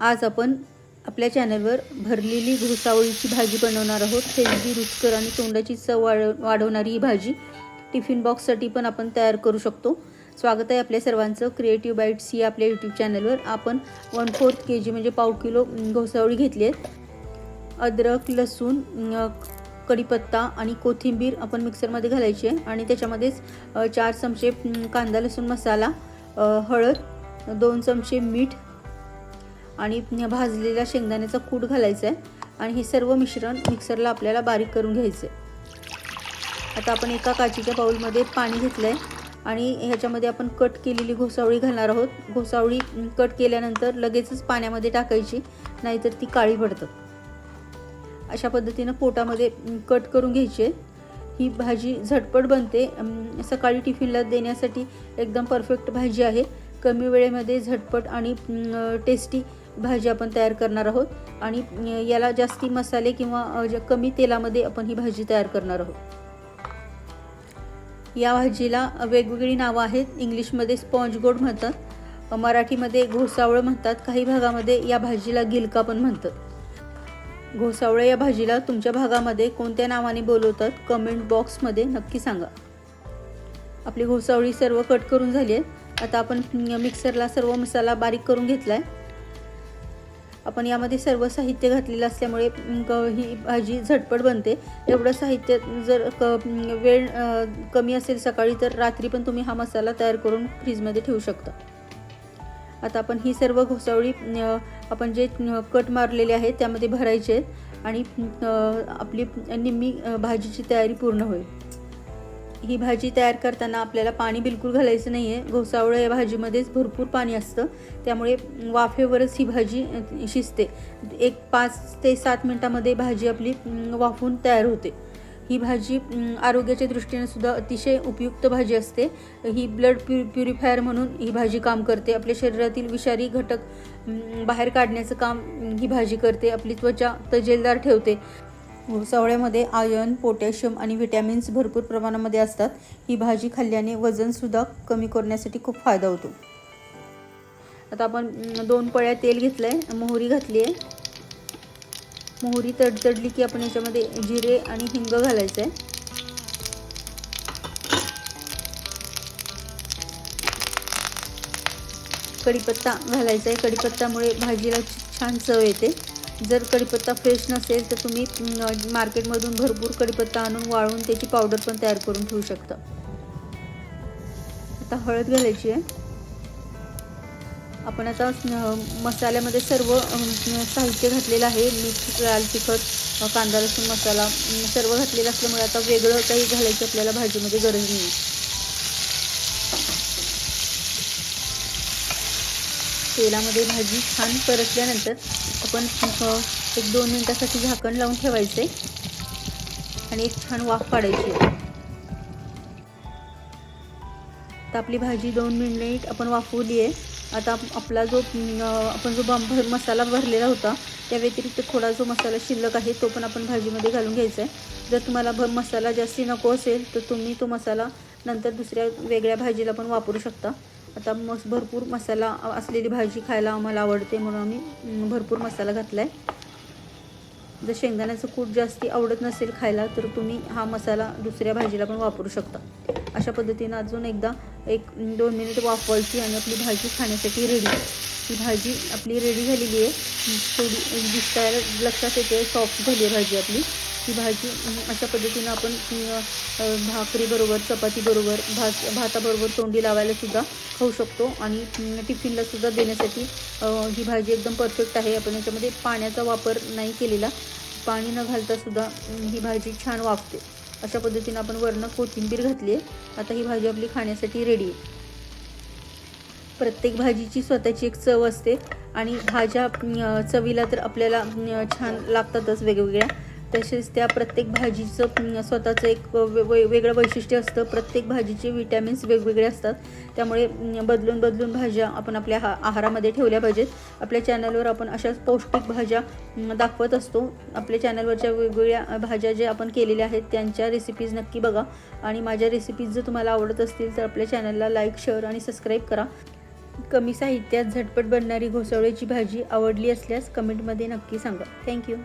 आज आपण आपल्या चॅनलवर भरलेली घोसावळीची भाजी बनवणार आहोत. हेल्दी रुचकर आणि तोंडाची चव वाढ वाढवणारी ही भाजी. टिफिन बॉक्ससाठी पण आपण तयार करू शकतो. स्वागत आहे आपल्या सर्वांचं क्रिएटिव्ह बाईट्स या आपल्या यूट्यूब चॅनलवर. आपण वन फोर्थ के जी म्हणजे पाव किलो घोसावळी घेतली आहेत अद्रक लसूण कढीपत्ता आणि कोथिंबीर आपण मिक्सरमध्ये घालायची आहे. आणि त्याच्यामध्येच चार चमचे कांदा लसूण मसाला हळद दोन चमचे मीठ आणि भाजलेला शेंगदाण्याचा कूट घालायचा आहे आणि हे सर्व मिश्रण मिक्सरला आपल्याला बारीक करून घ्यायचं आहे आता आपण एका काचीच्या बाऊलमध्ये पाणी घेतलं आहे आणि ह्याच्यामध्ये आपण कट केलेली घोसावळी घालणार आहोत. घोसावळी कट केल्यानंतर लगेचच पाण्यामध्ये टाकायची नाहीतर ती काळी पडतात. अशा पद्धतीनं पोटामध्ये कट करून घ्यायची. आहे ही भाजी झटपट बनते. सकाळी टिफिनला देण्यासाठी एकदम परफेक्ट भाजी आहे. कमी वेळेमध्ये झटपट आणि टेस्टी भाजी आपण तयार करणार आहोत आणि याला जास्ती मसाले किंवा कमी तेलामध्ये आपण ही भाजी तयार करणार आहोत. या भाजीला वेगवेगळी नावं आहेत. इंग्लिशमध्ये स्पॉन्ज गोड म्हणतात. मराठीमध्ये घोसावळं म्हणतात. काही भागामध्ये या भाजीला गिलका पण म्हणतात. घोसावळं या भाजीला तुमच्या भागामध्ये कोणत्या नावाने बोलवतात? कमेंट बॉक्समध्ये नक्की सांगा. आपली घोसावळी सर्व कट करून झाली आहे आता आपण मिक्सरला सर्व मसाला बारीक करून घेतला आहे आपण यामध्ये सर्व साहित्य घातलेलं असल्यामुळे ही भाजी झटपट बनते. एवढं साहित्य जर क वेळ कमी असेल सकाळी तर रात्री पण तुम्ही हा मसाला तयार करून फ्रीजमध्ये ठेवू शकता. आता आपण ही सर्व घोसावळी आपण जे कट मारलेले आहेत त्यामध्ये भरायचे आहेत आणि आपली निम्मी भाजीची तयारी पूर्ण होईल. ही भाजी तयार करताना आपल्याला पाणी बिलकुल घालायचं नाही आहे घोसावळं या भाजीमध्येच भरपूर पाणी असतं. त्यामुळे वाफेवरच ही भाजी शिजते. एक पाच ते सात मिनटामध्ये भाजी आपली वाफून तयार होते. ही भाजी आरोग्याच्या दृष्टीने सुद्धा अतिशय उपयुक्त भाजी असते. ही ब्लड प्यु प्युरिफायर म्हणून ही भाजी काम करते. आपल्या शरीरातील विषारी घटक बाहेर काढण्याचं काम ही भाजी करते. आपली त्वचा तजेलदार ठेवते. घोसावळ्यामध्ये आयर्न पोटॅशियम आणि विटॅमिन्स भरपूर प्रमाणामध्ये असतात. ही भाजी खाल्ल्याने वजनसुद्धा कमी करण्यासाठी खूप फायदा होतो. आता आपण दोन पळ्या तेल घेतलं आहे मोहरी घातली आहे मोहरी तडतडली की आपण याच्यामध्ये जिरे आणि हिंग घालायचं आहे कढीपत्ता घालायचा आहे कढीपत्तामुळे भाजीला छान चव येते. जर कढीपत्ता फ्रेश नसेल तर तुम्ही मार्केटमधून भरपूर कढीपत्ता आणून वाळून त्याची पावडर पण तयार करून ठेवू शकता. आता हळद घालायची आहे. आपण आता मसाल्यामध्ये सर्व साहित्य घातलेलं आहे. मीठ लाल तिखट कांदा लसूण मसाला सर्व घातलेलं असल्यामुळे आता वेगळं काही घालायची आपल्याला भाजीमध्ये गरज नाही. तेलामध्ये भाजी छान परतल्यानंतर आपण एक दोन मिनटासाठी झाकण लावून ठेवायचे आणि एक छान वाफ काढायची तर आपली भाजी दोन मिनिट आपण वाफवली आहे. आता आपला जो आपण जो बंब भर मसाला भरलेला होता त्या व्यतिरिक्त थोडा जो मसाला शिल्लक आहे तो पण आपण भाजीमध्ये घालून घ्यायचा आहे. जर तुम्हाला भ मसाला जास्ती नको असेल तर तुम्ही तो मसाला नंतर दुसऱ्या वेगळ्या भाजीला पण वापरू शकता. आता मस्त भरपूर मसाला असलेली भाजी खायला आम्हाला आवडते म्हणून आम्ही भरपूर मसाला घातला आहे जर शेंगदाण्याचं कूट जास्ती आवडत नसेल खायला तर तुम्ही हा मसाला दुसऱ्या भाजीला पण वापरू शकता. अशा पद्धतीनं अजून एकदा एक दोन मिनिट वाफवायची आणि आपली भाजी खाण्यासाठी रेडी ही भाजी आपली रेडी झालेली आहे. थोडी दिसतायला लक्षात येते सॉफ्ट झाली आहे भाजी आपली. ही भाजी अशा पद्धतीनं आपण भाकरीबरोबर चपातीबरोबर भात भाताबरोबर तोंडी लावायला सुद्धा खाऊ शकतो. आणि टिफिनलासुद्धा टिफिनला सुद्धा देण्यासाठी ही भाजी एकदम परफेक्ट आहे. आपण याच्यामध्ये पाण्याचा वापर नाही केलेला. पाणी न घालतासुद्धा ही भाजी छान वाफते. अशा पद्धतीनं आपण वरनं कोथिंबीर घातली आहे. आता ही भाजी आपली खाण्यासाठी रेडी आहे. प्रत्येक भाजीची स्वतःची एक चव असते. आणि भाज्या चवीला तर आपल्याला छान लागतातच वेगवेगळ्या. तसेच त्या प्रत्येक भाजीचं स्वतःचं एक वे- वेगळं वैशिष्ट्य असतं. प्रत्येक भाजीचे विटॅमिन्स वेगवेगळे असतात. त्यामुळे बदलून बदलून भाज्या आपण आपल्या हा आहारामध्ये ठेवल्या पाहिजेत. आपल्या चॅनलवर आपण अशाच पौष्टिक भाज्या दाखवत असतो. आपल्या चॅनलवरच्या वेगवेगळ्या भाज्या जे आपण केलेल्या आहेत त्यांच्या रेसिपीज नक्की बघा. आणि माझ्या रेसिपीज जर तुम्हाला आवडत असतील तर आपल्या चॅनलला लाईक शेअर आणि सबस्क्राईब करा. कमी साहित्यात झटपट बनणारी घोसावळ्याची भाजी आवडली असल्यास कमेंटमध्ये नक्की सांगा. थँक्यू